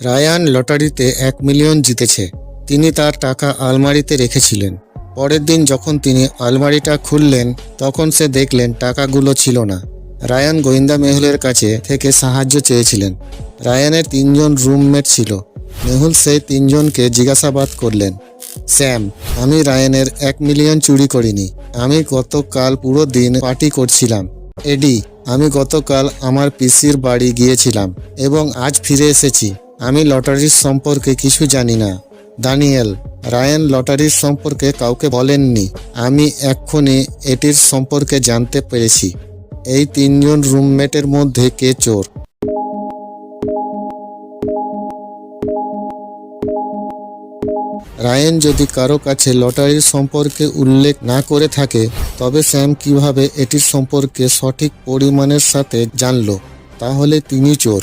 Ryan লটারিতে এক million জিতেছে। তিনি তার টাকা আলমারিতে রেখেছিলেন। পরের দিন যখন তিনি আলমারিটা খুললেন, তখন সে দেখলেন টাকাগুলো ছিল না। রায়ান গোয়েন্দা মেহুলের কাছে থেকে সাহায্য চেয়েছিলেন। রায়ানের তিনজন রুমমেট ছিল। মেহুল সেই তিনজনকে জিজ্ঞাসাবাদ করলেন, স্যাম, আমি রায়ানের এক মিলিয়ন চুরি করিনি। আমি গতকাল পুরো দিন পার্টি করছিলাম। এডি, আমি গতকাল আমার পিসির বাড়ি গিয়েছিলাম এবং আজ ফিরে এসেছি। আমি লটারির সম্পর্কে কিছু জানি না। দানিয়েল, রায়ান লটারির সম্পর্কে কাউকে বলেননি। আমি এক্ষুনি এটির সম্পর্কে জানতে পেরেছি। এই তিনজন রুমমেটের মধ্যে কে চোর? রায়ান যদি কারও কাছে লটারির সম্পর্কে উল্লেখ না করে থাকে, তবে স্যাম কীভাবে এটির সম্পর্কে সঠিক পরিমাণের সাথে জানল? তাহলে তিনি চোর।